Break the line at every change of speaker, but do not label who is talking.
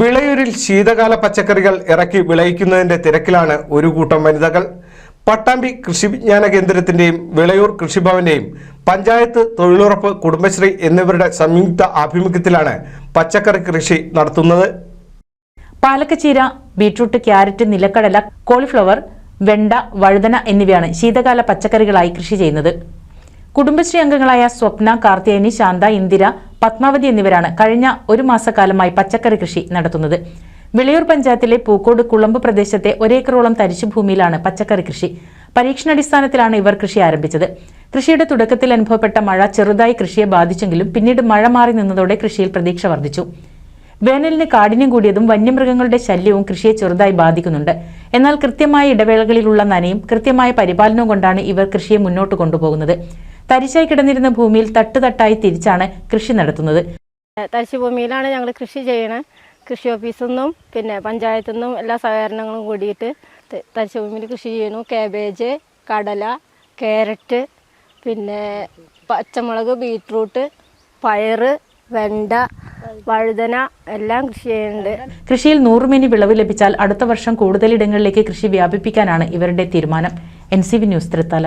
വിളയൂരിൽ ശീതകാല പച്ചക്കറികൾ ഇറക്കി വിളയിക്കുന്നതിന്റെ തിരക്കിലാണ് ഒരു കൂട്ടം വനിതകൾ. പട്ടാമ്പി കൃഷി വിജ്ഞാന കേന്ദ്രത്തിന്റെയും വിളയൂർ കൃഷിഭവന്റെയും പഞ്ചായത്ത് തൊഴിലുറപ്പ് കുടുംബശ്രീ എന്നിവരുടെ സംയുക്ത ആഭിമുഖ്യത്തിലാണ് പച്ചക്കറി കൃഷി നടത്തുന്നത്.
പാലക്കച്ചീര ബീട്രൂട്ട് ക്യാരറ്റ് നിലക്കടല കോളിഫ്ലവർ വെണ്ട വഴുതന എന്നിവയാണ് ശീതകാല പച്ചക്കറികളായി കൃഷി ചെയ്യുന്നത്. കുടുംബശ്രീ അംഗങ്ങളായ സ്വപ്ന കാർത്തിയനി ശാന്ത ഇന്ദിര പത്മാവതി എന്നിവരാണ് കഴിഞ്ഞ ഒരു മാസക്കാലമായി പച്ചക്കറി കൃഷി നടത്തുന്നത്. വിളയൂർ പഞ്ചായത്തിലെ പൂക്കോട് കുളമ്പ് പ്രദേശത്തെ ഒരേക്കറോളം തരിശുഭൂമിയിലാണ് പച്ചക്കറി കൃഷി. പരീക്ഷണാടിസ്ഥാനത്തിലാണ് ഇവർ കൃഷി ആരംഭിച്ചത്. കൃഷിയുടെ തുടക്കത്തിൽ അനുഭവപ്പെട്ട മഴ ചെറുതായി കൃഷിയെ ബാധിച്ചെങ്കിലും പിന്നീട് മഴ മാറി നിന്നതോടെ കൃഷിയിൽ പ്രതീക്ഷ വർദ്ധിച്ചു. വേനലിന് കാഠിന്യം കൂടിയതും വന്യമൃഗങ്ങളുടെ ശല്യവും കൃഷിയെ ചെറുതായി ബാധിക്കുന്നുണ്ട്. എന്നാൽ കൃത്യമായ ഇടവേളകളിലുള്ള നനയും കൃത്യമായ പരിപാലനവും കൊണ്ടാണ് ഇവർ കൃഷിയെ മുന്നോട്ട് കൊണ്ടുപോകുന്നത്. തരിശായി കിടന്നിരുന്ന ഭൂമിയിൽ തട്ടുതട്ടായി തിരിച്ചാണ് കൃഷി നടത്തുന്നത്.
തരിശു ഭൂമിയിലാണ് ഞങ്ങൾ കൃഷി ചെയ്യണത് കൃഷി ഓഫീസിൽ നിന്നും പിന്നെ പഞ്ചായത്തു നിന്നും എല്ലാ സഹകരണങ്ങളും കൂടിയിട്ട് തരിശു ഭൂമിയിൽ കൃഷി ചെയ്യുന്നു. കാബേജ് കടല കാരറ്റ് പിന്നെ പച്ചമുളക് ബീട്രൂട്ട് പയറ് വെണ്ട വഴുതന എല്ലാം കൃഷി ചെയ്യുന്നുണ്ട്.
കൃഷിയിൽ നൂറുമേനി വിളവ് ലഭിച്ചാൽ അടുത്ത വർഷം കൂടുതൽ ഇടങ്ങളിലേക്ക് കൃഷി വ്യാപിപ്പിക്കാനാണ് ഇവരുടെ തീരുമാനം. N C V news Thrithala.